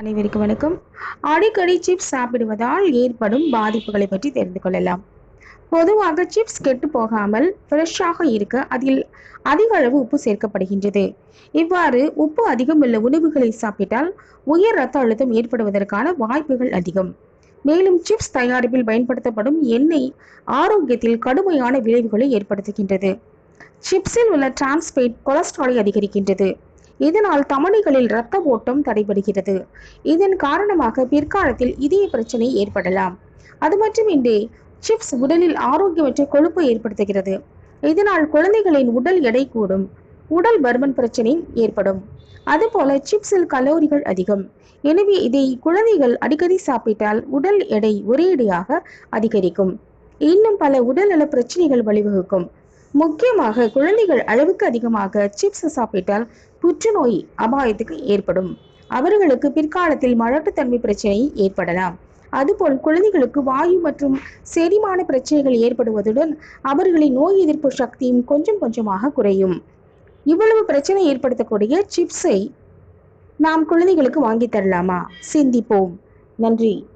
அனைவருக்கும் வணக்கம். அடிக்கடி சிப்ஸ் சாப்பிடுவதால் ஏற்படும் பாதிப்புகளை பற்றி தெரிந்து கொள்ளலாம். பொதுவாக சிப்ஸ் கெட்டு போகாமல் ஃப்ரெஷ்ஷாக இருக்க அதில் அதிக அளவு உப்பு சேர்க்கப்படுகின்றது. இவ்வாறு உப்பு அதிகம் உள்ள உணவுகளை சாப்பிட்டால் உயர் ரத்த அழுத்தம் ஏற்படுவதற்கான வாய்ப்புகள் அதிகம். மேலும் சிப்ஸ் தயாரிப்பில் பயன்படுத்தப்படும் எண்ணெய் ஆரோக்கியத்தில் கடுமையான விளைவுகளை ஏற்படுத்துகின்றது. சிப்ஸில் உள்ள டிரான்ஸ்பேட் கொலஸ்ட்ராலை அதிகரிக்கின்றது. இதனால் தமனிகளில் இரத்த ஓட்டம் தடைபடுகிறது. இதன் காரணமாக பிற்காலத்தில் இதய பிரச்சனை ஏற்படலாம். அது மட்டுமின்றி சிப்ஸ் உடலில் ஆரோக்கியமற்ற கொழுப்பு ஏற்படுத்துகிறது. இதனால் குழந்தைகளின் உடல் எடை கூடும். உடல் பருமன் பிரச்சனை ஏற்படும். அதுபோல சிப்ஸில் கலோரிகள் அதிகம். எனவே இதை குழந்தைகள் அடிக்கடி சாப்பிட்டால் உடல் எடை ஒரேடியாக அதிகரிக்கும். இன்னும் பல உடல்நல பிரச்சனைகள் வழிவகுக்கும். முக்கியமாக குழந்தைகள் அளவுக்கு அதிகமாக சிப்ஸ் சாப்பிட்டால் புற்றுநோய் அபாயத்துக்கு ஏற்படும். அவர்களுக்கு பிற்காலத்தில் மலட்டுத்தன்மை பிரச்சனை ஏற்படலாம். அதுபோல் குழந்தைகளுக்கு வாயு மற்றும் செரிமான பிரச்சனைகள் ஏற்படுவதுடன் அவர்களின் நோய் எதிர்ப்பு சக்தியும் கொஞ்சம் கொஞ்சமாக குறையும். இவ்வளவு பிரச்சனை ஏற்படுத்தக்கூடிய சிப்ஸை நாம் குழந்தைகளுக்கு வாங்கி தரலாமா? சிந்திப்போம். நன்றி.